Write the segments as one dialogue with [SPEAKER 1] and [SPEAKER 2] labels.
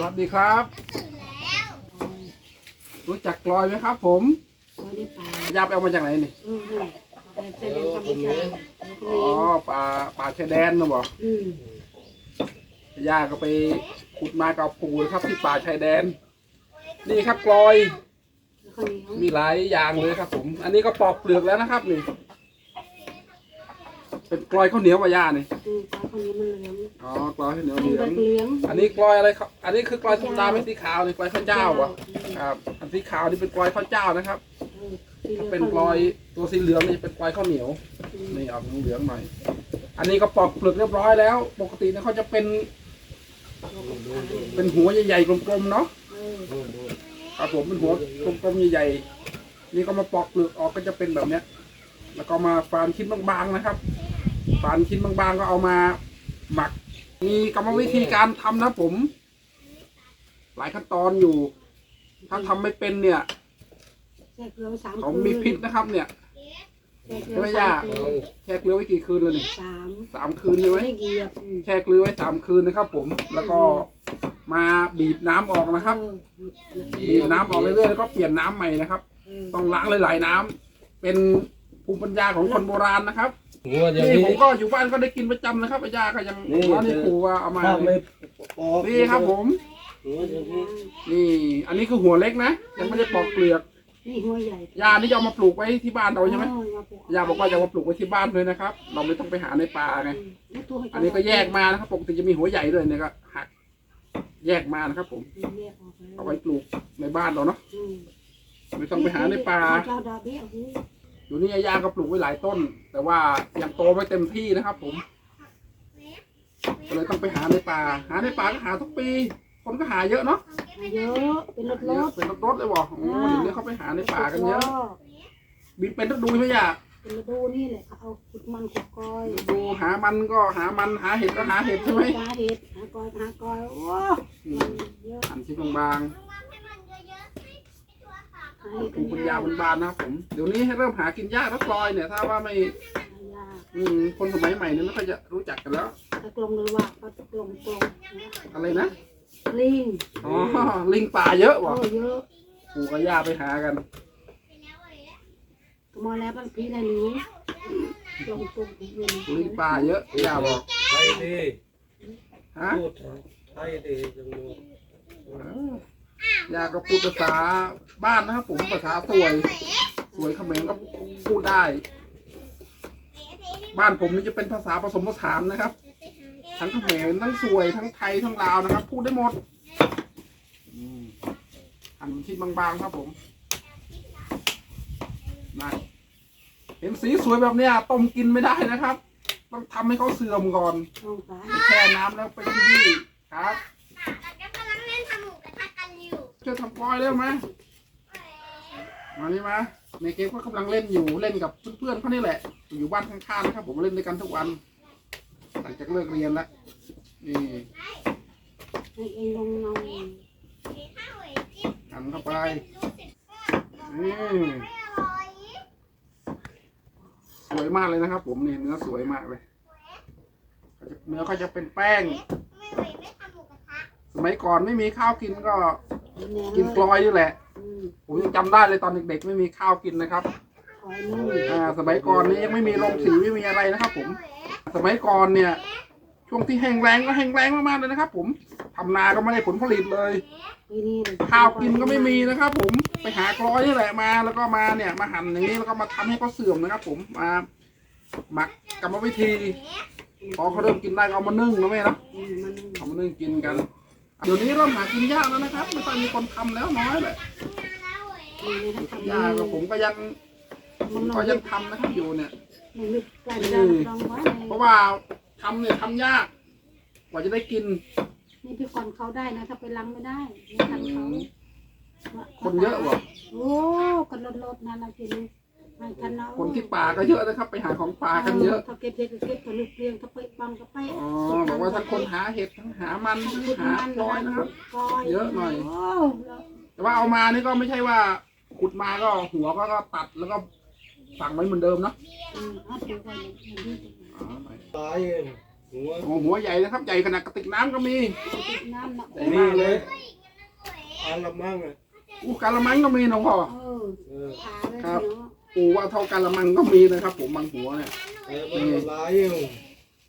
[SPEAKER 1] สวัสดีครับ รู้จักกลอยไหมครับ ผม
[SPEAKER 2] ไม่ได้ปลายา
[SPEAKER 1] ไปเอามาจากไหนนี่
[SPEAKER 2] อืมอืมแต่เป็นธรรมชาติ
[SPEAKER 1] อ๋อป่าป่าชายแดนนะบอก
[SPEAKER 2] อืม
[SPEAKER 1] ย่าก็ไปขุดมากับปู่นะครับ ที่ป่าชายแดน นี่ครับกลอย
[SPEAKER 2] แล้วคนนี้เขา
[SPEAKER 1] มีหลายอย่างเลยครับ ผม อันนี้ก็ปอกเปลือกแล้วนะครับนี่ เป็นกลอยข้าวเหนียวกับย่านี่
[SPEAKER 2] อืมปลาคนนี้มันเหลือง
[SPEAKER 1] อ๋อกลอยข้าวเหนียว
[SPEAKER 2] มัน
[SPEAKER 1] เหลือง
[SPEAKER 2] เหลือง
[SPEAKER 1] อันนี้กลอยอะไรครับ อันนี้คือกลอยธรรมดาไม่สีขาวนี่กลอยข้าวเจ้าเหรอครับ อันสีขาวนี่เป็นกลอยข้าวเจ้านะครับ
[SPEAKER 2] เออสีหลื
[SPEAKER 1] ถ้า
[SPEAKER 2] อง
[SPEAKER 1] เป็นกลอยตัวสีเหลืองนี่เป็นกลอยข้าวเหนียว
[SPEAKER 2] อืม
[SPEAKER 1] นี่ออกเหลืองๆหน่อย อันนี้ก็ปอกเปลือกเรียบร้อยแล้ว ปกติเนี่ยเขาจะเป็นเป็นหัวใหญ่ๆกลมๆเนาะ
[SPEAKER 2] เออ
[SPEAKER 1] ครับผมเป็นหัวกลมๆใหญ่ๆ นี่ก็มาปอกเปลือกออกก็จะเป็นแบบเนี้ย แล้วก็มาฟานชิ้นบางๆนะครับ ฟานชิ้นบางๆก็เอามาหมัก มีกรรมวิธีการทำนะผม หลายขั้นตอนอยู่ ถ้าทำไม่เป็นเนี่ย
[SPEAKER 2] แช่เกลือไว้สาม
[SPEAKER 1] เขา
[SPEAKER 2] คืน
[SPEAKER 1] มีพิษนะครับ เนี่ย
[SPEAKER 2] แช่เกลือไว้สามคืน
[SPEAKER 1] แช่เกลือไว้กี่คืนเลยนี่
[SPEAKER 2] สาม
[SPEAKER 1] สามคืนใช่ไหม
[SPEAKER 2] ไม่เกียบอืม
[SPEAKER 1] แช่เกลือไว้สามคืนนะครับ ผม แล้วก็มาบีบน้ำออกนะครับ
[SPEAKER 2] เออ
[SPEAKER 1] บีบน้ำออกเรื่อยๆแล้วก็เปลี่ยนน้ำใหม่นะครับ
[SPEAKER 2] เออ
[SPEAKER 1] ต้องล้างหลายๆน้ำเป็นภูมิปัญญาของคนโบราณนะครับ
[SPEAKER 3] หัวอย่าง
[SPEAKER 1] นี่
[SPEAKER 3] นี้
[SPEAKER 1] ผมก็อยู่บ้านก็ได้กินประจำนะครับอาจารย์ก็ยัง
[SPEAKER 3] นี่
[SPEAKER 1] ว่านี่ครูว่าเอามา
[SPEAKER 3] ถ้าไม่ปอก
[SPEAKER 1] นี่ครับผม
[SPEAKER 3] หัวอย่างนี้
[SPEAKER 1] นี่ อันนี้คือหัวเล็กนะ ยังไม่ได้ปอกเปลือก
[SPEAKER 2] นี่หัวใหญ่
[SPEAKER 1] ยานี่จะเอามาปลูกไว้ที่บ้านเราใช่ไหม
[SPEAKER 2] ออมาปลูก
[SPEAKER 1] ยาบอกว่าจะเอามาปลูกไว้ที่บ้านเลยนะครับ เราไม่ต้องไปหาในป่าไง
[SPEAKER 2] อืมแล้วตัวให้
[SPEAKER 1] อันนี้ก็แยกมานะครับปกติจะมีหัวใหญ่ด้วยเนี่ยก็หักแยกมานะครับ ผม
[SPEAKER 2] แยกออกแล้ว
[SPEAKER 1] เอาไว้ปลูกในบ้านเราเนาะ
[SPEAKER 2] อืม
[SPEAKER 1] ไม่ต้องไปหาในป่า
[SPEAKER 2] เจ้าดาเบี้ยหู
[SPEAKER 1] อยู่นี่ยาก็ปลูกไว้หลายต้น แต่ว่ายังโตไม่เต็มที่นะครับ ผมก็เลยต้องไปหาในป่า หาในป่าก็หาทุกปี คนก็หาเยอะเนาะ
[SPEAKER 2] เยอะเป็นรถร
[SPEAKER 1] เยอะ
[SPEAKER 2] ถ
[SPEAKER 1] เป็นรถๆเลยบอกโอ้เดี๋ยวนี้เขาไปหาในป่ากันเยอะบินเป็นต้องดูใช่ไหมยา
[SPEAKER 2] เป็นฤดูนี่แหละเขาเอาขุดมันขุดกอย
[SPEAKER 1] ดูหามันก็หามันหาเห็ดก็หาเห็ดใช่ไหม
[SPEAKER 2] หาเห็ดหากอยหากอยโอ้
[SPEAKER 1] อื
[SPEAKER 2] มัน
[SPEAKER 1] ม
[SPEAKER 2] เยอะ
[SPEAKER 1] หั่นชิ้นบาง
[SPEAKER 2] หา
[SPEAKER 1] ๆ
[SPEAKER 2] เห็ด
[SPEAKER 1] ภูมิปัญญาบานๆนะครับผมเดี๋ยวนี้ให้เริ่มหากินยากแล้วกลอยเนี่ย ถ้าว่าไม่
[SPEAKER 2] ยาก
[SPEAKER 1] อืมคนสมัยใหม่เนี่ยไม่ค่อยจะรู้จักกันแล้ว
[SPEAKER 2] ถ้ากลมเลยว่าเขาจะกลมกลม
[SPEAKER 1] อะไรนะ
[SPEAKER 2] ลิง
[SPEAKER 1] อ๋อลิงป่าเยอะ
[SPEAKER 2] โอ้
[SPEAKER 1] ว่ะ
[SPEAKER 2] เยอะ
[SPEAKER 1] ปู่กับย่าไปหากัน
[SPEAKER 2] ก็มาแล้วบางทีในนี้กลมกลมอยู่
[SPEAKER 1] ลิงป่าเยอะย่าบอก
[SPEAKER 3] ไทยดี
[SPEAKER 1] ฮะ
[SPEAKER 3] พูดไทยดีจังเลย
[SPEAKER 1] ย่าก็พูดภาษาบ้านนะครับผมภาษาสวย สวยเขมรก็พูดได้ บ้านผมนี่จะเป็นภาษาผสมผสานนะครับ ทั้งเขมรทั้งสวยทั้งไทยทั้งลาวนะครับ พูดได้หมดอืมหั่นชิ้นบางๆครับผมนะเห็นสีสวยแบบเนี้ยต้มกินไม่ได้นะครับ ต้องทำให้เขาเสื่อมก่อน
[SPEAKER 2] ลงสาย
[SPEAKER 1] แช่น้ำแล้วไปที่นี่ครับ
[SPEAKER 4] กำลังเล่นทำหมูกระทะกัน อยู่
[SPEAKER 1] ช่วยทำกอยเร็วมามานี่มาในเกมก็กำลังเล่นอยู่เล่นกับเพื่อนๆเขานี่แหละ อยู่บ้านข้างๆนะครับ ผมเล่นด้วยกันทุกวัน หลังจากเลิกเรียนแล้วนี่
[SPEAKER 2] ให้เองลงน้อง
[SPEAKER 1] หันเข้าไป
[SPEAKER 4] รู้สึกว่า
[SPEAKER 1] นี่
[SPEAKER 4] ไม่อร่อย
[SPEAKER 1] สวยมากเลยนะครับ ผมนี่เนื้อสวยมากเลยเนื้อเขาจะเป็นแป้ง สมัยก่อนไม่มีข้าวกินก็ กินกลอยนี่แหละ
[SPEAKER 2] อืม
[SPEAKER 1] ผมยังจำได้เลยตอนเด็กๆ ไม่มีข้าวกินนะครับ
[SPEAKER 2] คอยนึ่ง
[SPEAKER 1] อ่าสมัยก่อนนี้ยังไม่มีโรงสีไม่มีอะไรนะครับ ผม สมัยก่อนเนี่ย ช่วงที่แห้งแรงก็แห้งแรงมากๆเลยนะครับ ผมทำนาก็ไม่ได้ผลผลิตเลย
[SPEAKER 2] ปีนี้เลย
[SPEAKER 1] ข้าวกินก็ไม่มีนะครับ ผมไปหากร้อยนี่แหละมา แล้วก็มาเนี่ยมาหั่นอย่างนี้แล้วก็มาทำให้เขาเสื่อมนะครับ ผมมาหมักกรรมวิธีพอเขาเริ่มกินได้ก็เอามานึ่งนะแม่เนาะ
[SPEAKER 2] อืมมัน
[SPEAKER 1] เอามานึ่งกินกัน เดี๋ยวนี้เริ่มหากินยากแล้วนะครับ ไม่ค่อยมีคนทำแล้วน้อยแหละ
[SPEAKER 2] นี่นะทำ
[SPEAKER 1] ยากกับผมก็ยัง
[SPEAKER 2] มันนอ
[SPEAKER 1] ก็
[SPEAKER 2] น
[SPEAKER 1] ยังทำนะครับอยู่เนี่ย
[SPEAKER 2] มันลึกใกล้จะลองไว้
[SPEAKER 1] เพราะว่าทำเนี่ยทำยาก กว่าจะได้กิน
[SPEAKER 2] นี่พี่คนเขาได้นะ ถ้าไปลังไม่ได้ไม่ทันเขา
[SPEAKER 1] คนเยอะว่ะ
[SPEAKER 2] โอ้กันลดๆนั่นละทีนี้ ไม่ทันเอา
[SPEAKER 1] คนที่ป่าก็เยอะนะครับ ไปหาของป่ากันเยอะ
[SPEAKER 2] ถ้าเก็บเห็ดก็เก็บถ้าลูกเลี้ยงถ้าไปบังก็ไป
[SPEAKER 1] อ๋อบอกว่าทั้งคนหาเห็ดทั้งหามันทั้งหาปลอยนะครับเยอะหน่อย
[SPEAKER 2] โอ้
[SPEAKER 1] แต่ว่าเอามานี่ก็ไม่ใช่ว่า ขุดมาก็หัวก็ก็ตัดแล้วก็ฝังไว้เหมือนเดิมเนาะ
[SPEAKER 2] อืมเอาไปไว้เลยมันดีจัง
[SPEAKER 1] อ๋อไม่
[SPEAKER 3] ตายเองหัว
[SPEAKER 1] โอ้หัวใหญ่นะครับใหญ่ขนาดกระติกน้ำก็มี
[SPEAKER 2] ติดน้ำหนัก
[SPEAKER 1] ใหญ่มากเลย
[SPEAKER 3] อันละมั่งอะ
[SPEAKER 1] อู้กะละมังก็มีนะพ่อ
[SPEAKER 2] เออ
[SPEAKER 3] เออ
[SPEAKER 2] ขาเลย
[SPEAKER 1] ครับ
[SPEAKER 2] เนาะ
[SPEAKER 1] ปูว่าเท่ากะละมังก็มีนะครับ ผมบางหัวเนี่ย
[SPEAKER 3] เออมันละลายอยู่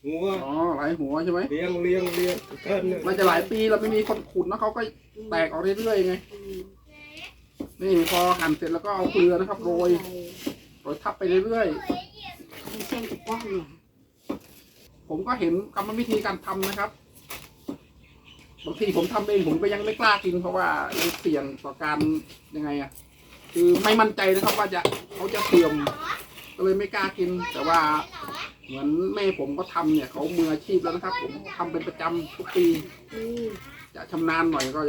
[SPEAKER 3] หัว
[SPEAKER 1] อ๋อหลายหัวใช่ไหม
[SPEAKER 3] เลี้ยงเลี้ยงเลี้ยงกันเนี่ย
[SPEAKER 1] มันจะหลายปีเราไม่มีคนขุดนะเขาก็แตกออกเรื่อยๆไง
[SPEAKER 2] อืม
[SPEAKER 1] นี่พอหั่นเสร็จแล้วก็เอาเกลือนะครับโรยโรยทับไปเรื่อย
[SPEAKER 2] มีเส้นกระป๋องเนี่ย
[SPEAKER 1] ๆผมก็เห็นกรรมวิธีการทำนะครับบางทีผมทำเองผมก็ยังไม่กล้ากินเพราะว่ายังเสี่ยงต่อการยังไงอะ คือไม่มั่นใจนะครับว่าจะเขาจะเสื่อมก็เลยไม่กล้ากิน แต่ว่าเหมือนแม่ผมก็ทำเนี่ยเขามืออาชีพแล้วนะครับ ผมทำเป็นประจำทุกปีจะชำนาญหน่อยก็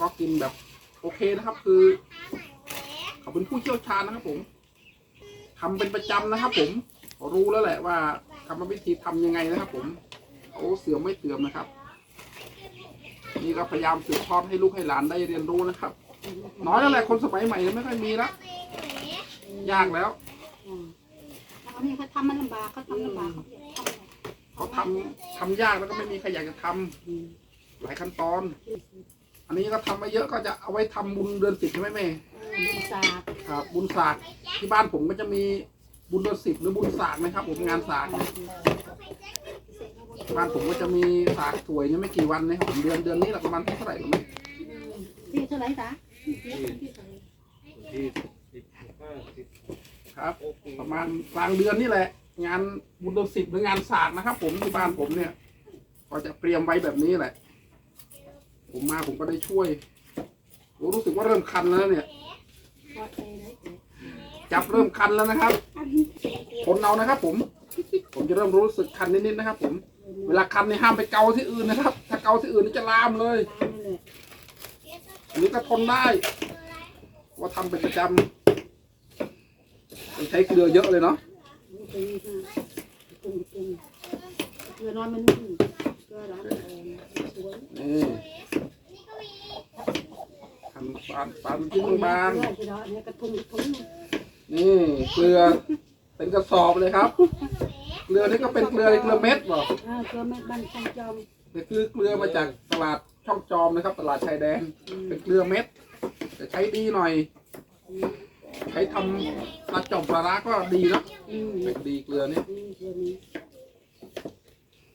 [SPEAKER 1] ก็กินแบบ โอเคนะครับ คือเขาเป็นผู้เชี่ยวชาญนะครับ ผมทำเป็นประจำนะครับ ผมเขารู้แล้วแหละว่ากรรมวิธีทำยังไงนะครับ ผมเขาเสื่อมไม่เสื่อมนะครับ นี่ก็พยายามสืบทอดให้ลูกให้หลานได้เรียนรู้นะครับ น้อยแล้วแหละคนสมัยใหม่ไม่ค่อยมีแล้วยากแล้ว
[SPEAKER 2] อ่าอันนี้เขาทำมันลำบากเขาทำลำบากเขาทำ
[SPEAKER 1] เขาทำทำยากแล้วก็ไม่มีใครอยากจะทำ
[SPEAKER 2] อืม
[SPEAKER 1] หลายขั้นตอน อันนี้ก็ทำมาเยอะก็จะเอาไว้ทำบุญเดือนสิบใช่ไหมแม่
[SPEAKER 2] เออบุญศาสตร์
[SPEAKER 1] ครับบุญศาสตร์ที่บ้านผมก็จะมีบุญเดือนสิบหรือบุญศาสตร์นะครับผมงานศาสตร์เนี่ยบ้านผมก็จะมีศาสตร์สวยเนี่ยไม่กี่วันนะครับผมเดือนเดือนนี้แหละประมาณเท่าไหร่หรือไม่
[SPEAKER 2] ที่เท่าไหร่จ๊ะ
[SPEAKER 1] ครับ ประมาณกลางเดือนนี่แหละ งานบุญเดือนสิบหรืองานศาสตร์นะครับผมที่บ้านผมเนี่ย ก็จะเตรียมไว้แบบนี้แหละ ผมมาผมก็ได้ช่วยรู้สึกว่าเริ่มคันแล้วเนี่ย จับเริ่มคันแล้วนะครับ
[SPEAKER 2] อันนี้
[SPEAKER 1] ทนเอานะครับ ผม ผมจะเริ่มรู้สึกคันนิดๆนะครับ ผม เวลาคันนี่ห้ามไปเกาที่อื่นนะครับ ถ้าเกาที่อื่นนี่จะลามเลย อันนี้ก็ทนได้ว่าทำเป็นประจำต้องใช้เกลือเยอะเลยเนาะ
[SPEAKER 2] นี่เป็นนี่ค่ะปรุงปรุงเกลือน้อยมันนิ่มเกลือร้านแพงสวย
[SPEAKER 1] นี่ทำปานปานชิ้นบาง
[SPEAKER 2] เกลือที่เราอันนี้กระทุงกระทุง
[SPEAKER 1] ๆนี่เกลือเป็นกระสอบเลยครับ เกลือนี่ก็เป็นเกลือเกลือเม็ดบอก
[SPEAKER 2] อ่าเกลือเม็ดบ้านช่างจอม
[SPEAKER 1] แต่คือเกลือมาจากตลาด ช่องจอมนะครับ ตลาดชายแดน
[SPEAKER 2] อืม
[SPEAKER 1] เป็นเกลือเม็ดจะใช้ดีหน่อย ใช้ทำปลาจอมปลาร้าก็ดีเนอะ
[SPEAKER 2] อืม
[SPEAKER 1] เป็นดีเกลือนี่
[SPEAKER 2] อืมเกลือนี้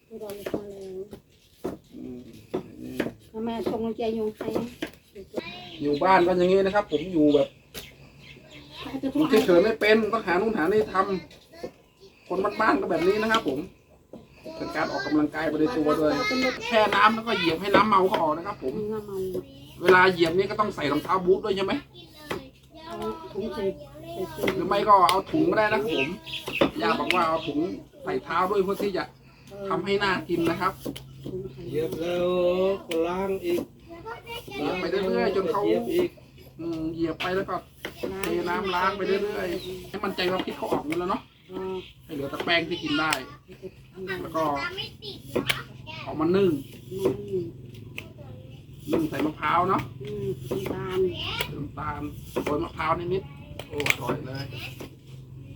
[SPEAKER 2] ที่เราจะทำแล้ว
[SPEAKER 1] อืมนี่
[SPEAKER 2] ทำไมชงใจยุงใคร
[SPEAKER 1] อยู่บ้านก็อย่างนี้นะครับ ผมอยู่แบบ
[SPEAKER 2] เขาจะ
[SPEAKER 1] อ
[SPEAKER 2] ทุ
[SPEAKER 1] ยู่
[SPEAKER 2] ก
[SPEAKER 1] เฉยๆไม่เป็นต้องหานู่นหานี่ทำคนบ้านๆก็แบบนี้นะครับผม เป็นการออกกำลังกายไปในตัวด้วย
[SPEAKER 2] เป็นรถ
[SPEAKER 1] แช่น้ำแล้วก็เหยียบให้น้ำเมาเขาออกนะครับ ผม
[SPEAKER 2] งามัน
[SPEAKER 1] เวลาเหยียบนี่ก็ต้องใส่รองเท้าบูทด้วยใช่ไหม
[SPEAKER 2] เอาถุงใส่ใส่เกลื
[SPEAKER 1] หรือไม่ก็เอาถุงก็ได้นะครับผมย่าบอกว่าเอาถุงใส่เท้าด้วยเพื่อที่จะทำให้น่ากินนะครับ
[SPEAKER 2] ถุงใส่
[SPEAKER 3] เหยียบแล้วก็ล้างอีก
[SPEAKER 1] เหยียบไปเรื่อยๆจนเขา
[SPEAKER 3] เหยียบอีก
[SPEAKER 1] อืมเหยียบไปแล้วก็เทน้ำล้างไปเรื่อยๆให้มันใจว่าพิษเขาออกหมดแล้วเนาะ
[SPEAKER 2] อ่า
[SPEAKER 1] ให้เหลือแต่แป้งที่กินได้ แล้วก็
[SPEAKER 4] ไม่ติด
[SPEAKER 1] เอามานึ่ง
[SPEAKER 2] อืม
[SPEAKER 1] นึ่งใส่มะพร้าวเนาะ
[SPEAKER 2] อืมน้ำตาล
[SPEAKER 1] น้ำตาลโรยมะพร้าวนิดๆโอ้อร่อยเลย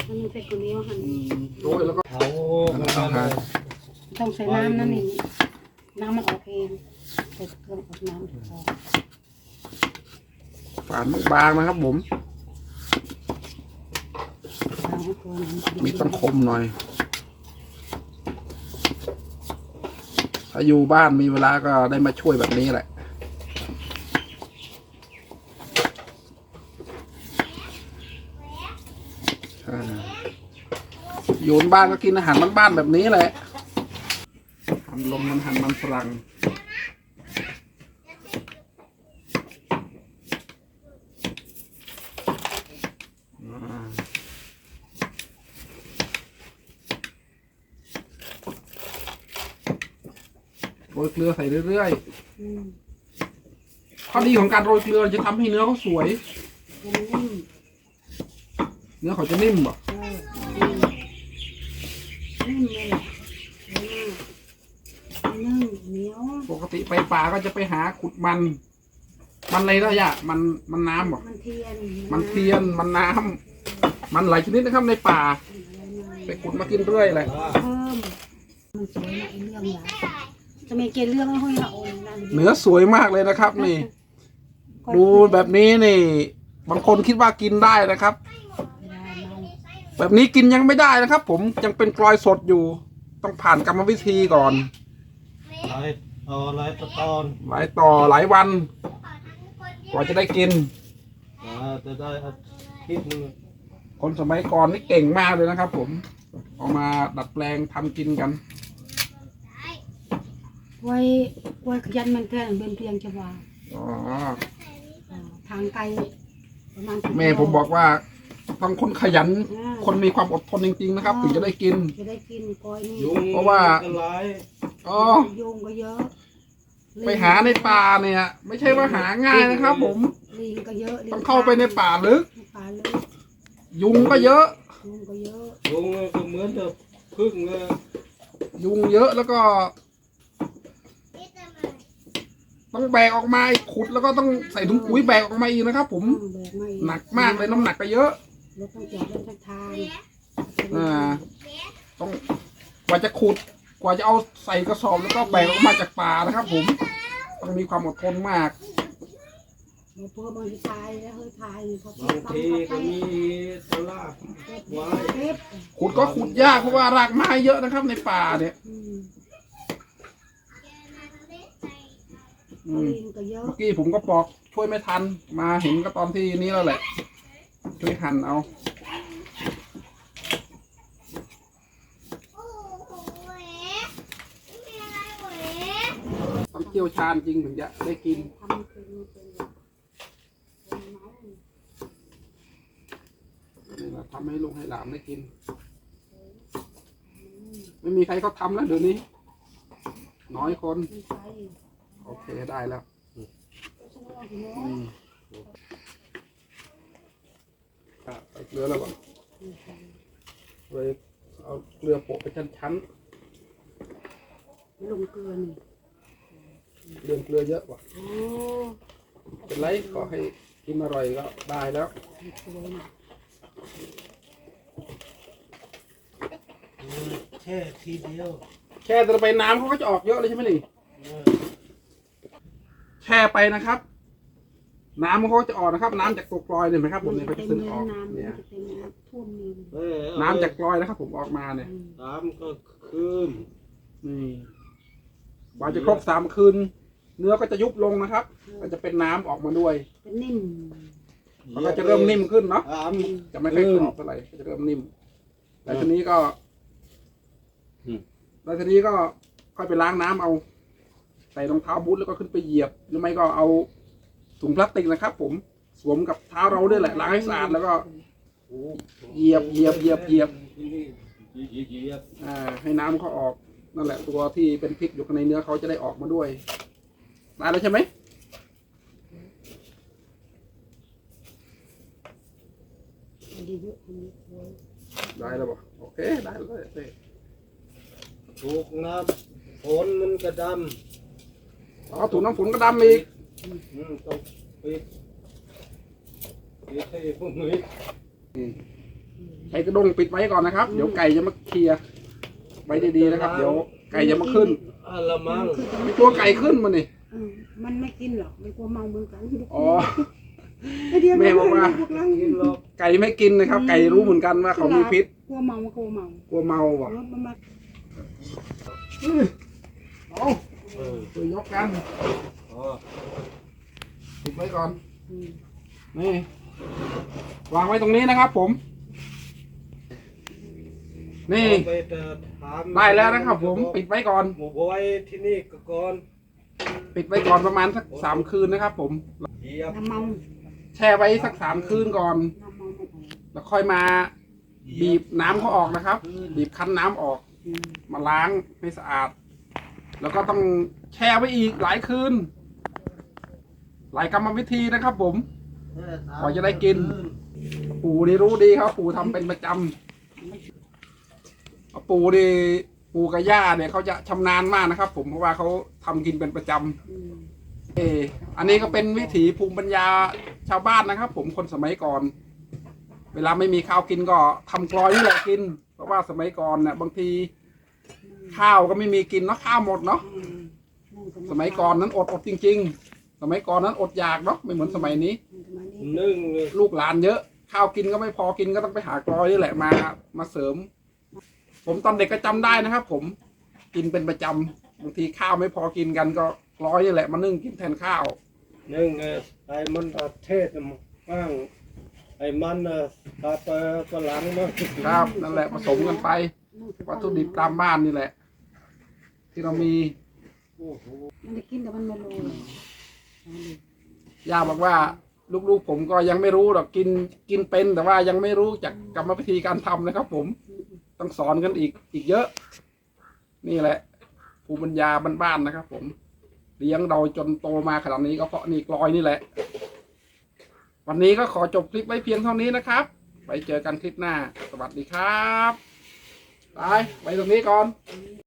[SPEAKER 2] มันมีเผ็ดกว่านี้ว่าหัน
[SPEAKER 1] อืมโรยแล้วก็
[SPEAKER 3] เขามันทำอะไร
[SPEAKER 2] ต้องใส่น้ำนั่นนี่น้ำมันออกเองใส่เครื่องออกน้ำถูกต้อง
[SPEAKER 1] ฝานบางๆนะครับผม
[SPEAKER 2] ล้างให้ตัวนั้น
[SPEAKER 1] มีต้องคมหน่อย ถ้าอยู่บ้านมีเวลาก็ได้มาช่วยแบบนี้แหละอยู่บ้านก็กินอาหารบ้านๆแบบนี้แหละหั่นลมมันหั่นมันฝรั่ง โรยเกลือใส่เรื่อย
[SPEAKER 2] อืม
[SPEAKER 1] ๆข้อดีของการโรยเกลือจะทำให้เนื้อเขาสวย
[SPEAKER 2] มันนิ่ม
[SPEAKER 1] เนื้อเขาจะนิ่มบ่
[SPEAKER 2] เออนิ่มนิ่มเลยแหละนิ่มเหนียว
[SPEAKER 1] ปกติไปป่าก็จะไปหาขุดมัน มันอะไรแล้วยะมันมันน้ำบ่
[SPEAKER 2] มันเทียน
[SPEAKER 1] มันเทียนมันน้ำมันหลายชนิดนะครับในป่าไปขุดมากินเรื่อยเลย
[SPEAKER 3] ว่า
[SPEAKER 2] เพิ่มมันสวยนะไอ้เรื่องอย่าง จะมีเกณฑ์เรื่องห้อยละโอนนั่น
[SPEAKER 1] เนื้อสวยมากเลยนะครับ นี่ ดูแบบนี้นี่ บางคนคิดว่ากินได้นะครับ แบบนี้กินยังไม่ได้นะครับ ผมยังเป็นกลอยสดอยู่ ต้องผ่านกรรมวิธีก่อน
[SPEAKER 3] หลายต่อหลายตอน
[SPEAKER 1] หลายต่อหลายวันกว่าจะได้กิน
[SPEAKER 3] อ่าจะได้อาทิตย์หนึง
[SPEAKER 1] คนสมัยก่อนนี่เก่งมากเลยนะครับ ผม เอามาดัดแปลงทำกินกัน
[SPEAKER 2] ไว้ไว้ขยันมันแค่เป็นเพียงจะว่า
[SPEAKER 1] อ๋อ
[SPEAKER 2] อ่าทางไกลประมาณสิ
[SPEAKER 1] แม่ผมบอกว่าต้องคนขยัน
[SPEAKER 2] อ่า
[SPEAKER 1] คนมีความอดทนจริงๆนะครับ ถึงจะได้กิน
[SPEAKER 2] จะได้กินก้อยนี่
[SPEAKER 3] ยุง
[SPEAKER 1] เพราะว่า
[SPEAKER 3] ก็หลาย
[SPEAKER 1] อ๋อ
[SPEAKER 2] ยุงก็เยอะ
[SPEAKER 1] ไปหาในป่าเนี่ย ไม่ใช่ว่าหาง่ายนะครับผม
[SPEAKER 2] ลิงก็เยอะลิ
[SPEAKER 1] ต้องเข้าไปในป่าลึก
[SPEAKER 2] ป่าลึก
[SPEAKER 1] ยุงก็เยอะ
[SPEAKER 2] ยุงก็เยอะ
[SPEAKER 3] ยุงก็เหมือนจะพึ่งเลย
[SPEAKER 1] ยุงเยอะแล้วก็ ต้องแบกออกมาอีกขุดแล้วก็ต้องใส่ถุงปุ๋ยแบกออกมาอีกนะครับ ผม
[SPEAKER 2] แบกไม่
[SPEAKER 1] หนักมากเลยน้ำหนักก็เยอะ
[SPEAKER 2] รถต้องจอดรถทั้งทาง
[SPEAKER 1] อ่า ต้องกว่าจะขุด กว่าจะเอาใส่กระสอบแล้วก็แบกออกมาจากป่านะครับ ผมต้องมีความอดทนมาก
[SPEAKER 2] มาเพื่อบางทีตายแล้วเฮ้ยตายเขา
[SPEAKER 3] บางทีก็มีสลากไว้
[SPEAKER 2] เก็บ
[SPEAKER 1] ขุดก็ขุดยากเพราะว่ารากไม้เยอะนะครับ ในป่าเนี่ย
[SPEAKER 2] อืม
[SPEAKER 1] อืม
[SPEAKER 2] ลิงก็เยอะ
[SPEAKER 1] เมื่อกี้ผมก็ปอกช่วยไม่ทัน มาเห็นก็ตอนที่นี้แล้วแหละ ช่วยหั่นเอา ต้องเชี่ยวชาญจริงถึงจะได้กิน
[SPEAKER 2] ทำไม่เป็นไม่เป็นเป็นเมา
[SPEAKER 1] นี่แหละทำให้ลูกให้หลานได้กิน ไม่มีใครเขาทำแล้วเดี๋ยวนี้ น้อยคน
[SPEAKER 2] ไม่ใช่
[SPEAKER 1] โอเคได้แล้ว
[SPEAKER 2] ฉันว่าพี่น้อง
[SPEAKER 1] อืมอะใส่เกลือแล้วก่อนเลยเอาเกลือโปะไปชั้น
[SPEAKER 2] ลงเกลือนี่
[SPEAKER 1] ๆเรื่องเกลือเยอะกว่า
[SPEAKER 2] โอ้
[SPEAKER 1] เป็นไรขอให้กินอร่อยก็ได้แล้ว
[SPEAKER 2] สวยนะ
[SPEAKER 3] แช่ทีเดียว
[SPEAKER 1] แช่แต่ไปน้ำเขาก็จะออกเยอะเลยใช่ไหมนี่
[SPEAKER 3] เออ
[SPEAKER 1] แช่ไปนะครับ น้ำมันเขาก็จะออกนะครับ น้ำจากตัวกลอยเนี่ยไหมครับ ผมเนี่ยเขา
[SPEAKER 2] เต็
[SPEAKER 1] จะ
[SPEAKER 2] ม
[SPEAKER 1] ซึม
[SPEAKER 2] เลย
[SPEAKER 1] ออก
[SPEAKER 2] น้ำ
[SPEAKER 1] เนี่ย
[SPEAKER 2] จะเต็มน้ำท่วมนี่
[SPEAKER 3] เอ้ยเอ
[SPEAKER 1] น้ำจากกลอยนะครับ ผมออกมาเนี่ย
[SPEAKER 2] อืม
[SPEAKER 3] น้ำก็ขึ้น
[SPEAKER 1] นี่กว่าจะครบสามคืน เนื้อก็จะยุบลงนะครับ ก็จะเป็นน้ำออกมาด้วย
[SPEAKER 2] เป็นนิ่ม
[SPEAKER 1] มันก็จะเริ่มนิ่มขึ้นเนาะ
[SPEAKER 3] น้
[SPEAKER 1] จะไม่ค่อยกรอบเท่าไหร่ก็จะเริ่มนิ่ม แล้วทีนี้ก็
[SPEAKER 3] อืม
[SPEAKER 1] แล้วทีนี้ก็ค่อยไปล้างน้ำเอา ใส่รองเท้าบูทแล้วก็ขึ้นไปเหยียบ หรือไม่ก็เอาถุงพลาสติกนะครับ ผมสวมกับเท้าเราด้วยแหละล้างให้สะอาดแล้วก็เหยียบเหยียบเหยียบเหยียบอ่าให้น้ำเขาออกนั่นแหละตัวที่เป็นพิษอยู่ข้างในเนื้อเขาจะได้ออกมาด้วยได้แล้วใช่ไหมได้แล้วบ่โอเคได้แล้วเต้
[SPEAKER 3] ถูกน้ำฝนมันกระด
[SPEAKER 1] อ๋อถุงน้ำฝนก็ดำอีกำ
[SPEAKER 3] อืมต้องปิดปิดให้พวกนี้
[SPEAKER 1] ใช้กระดงปิดไว้ก่อนนะครับ เดี๋ยวไก่จะมาเคลียร์ไว้ดีๆนะครับ เดี๋ยวไก่จะมาขึ้น
[SPEAKER 3] อะละมัง
[SPEAKER 1] มีตัวไก่ขึ้นมานี่
[SPEAKER 2] อืมมันไม่กินหรอก มันกลัวเมาเหมือนกัน
[SPEAKER 1] อ๋อ
[SPEAKER 2] ไอเดีย
[SPEAKER 1] แม่บอกว่า
[SPEAKER 2] พวกเรา
[SPEAKER 3] กินหรอก
[SPEAKER 1] ไก่ไม่กินนะครับ ไก่รู้เหมือนกันว่าเขามีพิษ
[SPEAKER 2] กลัวเมากลัวเมาก
[SPEAKER 1] ลัวเมาบ่
[SPEAKER 2] รถมันมา
[SPEAKER 1] เอา
[SPEAKER 3] เออ
[SPEAKER 1] ตัวยกกัน
[SPEAKER 3] อ๋อ
[SPEAKER 1] ปิดไว้ก่อน
[SPEAKER 2] อืม
[SPEAKER 1] นี่ วางไว้ตรงนี้นะครับผม นี่
[SPEAKER 3] เอาไปแต่ถาม
[SPEAKER 1] ได้แล้วนะครับผม ปิดไว้ก่อน
[SPEAKER 3] หมูบอยที่นี่ก็ก่อน
[SPEAKER 1] ปิดไว้ก่อนประมาณสักสามคืนนะครับผม
[SPEAKER 3] เหยียบ
[SPEAKER 2] น้ำเมา
[SPEAKER 1] แช่ไว้สักสามคืนก่อน
[SPEAKER 2] น้ำเมาไม่พอ
[SPEAKER 1] แล้วค่อยมา บีบน้ำเขาออกนะครับ บีบคั้นน้ำออก
[SPEAKER 2] อืม
[SPEAKER 1] มาล้างให้สะอาด แล้วก็ต้องแช่ไว้อีกหลายคืน หลายกรรมวิธีนะครับผมกว่าจะได้กิน ปู่นี่รู้ดีครับ ปู่ทำเป็นประจำปู่นี่ปู่กับย่าเนี่ยเขาจะชำนาญมากนะครับ ผมเพราะว่าเขาทำกินเป็นประจำเอออันนี้ก็เป็นวิถีภูมิปัญญาชาวบ้านนะครับ ผมคนสมัยก่อน เวลาไม่มีข้าวกินก็ทำกลอยนี่แหละกิน เพราะว่าสมัยก่อนเนี่ยบางที ข้าวก็ไม่มีกินเนาะข้าวหมดเนาะ
[SPEAKER 2] อืมนั่ง
[SPEAKER 1] สมัยก่อนนั้นอดอดจริง ๆ สมัยก่อนนั้นอดอยากเนาะไม่เหมือนสมัยนี้
[SPEAKER 2] สมัยนี้
[SPEAKER 3] นึ่งเลย
[SPEAKER 1] ลูกหลานเยอะ ข้าวกินก็ไม่พอกินก็ต้องไปหากลอยนี่แหละมามาเสริม ผมตอนเด็กก็จำได้นะครับ ผมกินเป็นประจำบางทีข้าวไม่พอกินกันก็กลอยนี่แหละมานึ่งกินแทนข้าว
[SPEAKER 3] นึ่งเออไอ้มันเอาเทศบ้างไอ้มันเออตาเปอร์ตัวหลังมั้ง
[SPEAKER 1] ครับนั่นแหละผสมกันไปวัตถุดิบตามบ้านนี่แหละ ที่เรามี
[SPEAKER 3] โอ้โห
[SPEAKER 2] มันได้กินแต่มันไม่รู้เลย
[SPEAKER 1] ย่าบอกว่าลูกๆผมก็ยังไม่รู้หรอกกินกินเป็นแต่ว่ายังไม่รู้จากกรรมวิธีการทำนะครับ ผมต้องสอนกันอีกอีกเยอะ นี่แหละ ภูมิปัญญาบ้านๆนะครับ ผม เลี้ยงเราจนโตมาขนาดนี้ก็เพราะนี่กลอยนี่แหละ วันนี้ก็ขอจบคลิปไว้เพียงเท่านี้นะครับไปเจอกันคลิปหน้า สวัสดีครับ ไปไว้ตรงนี้ก่อน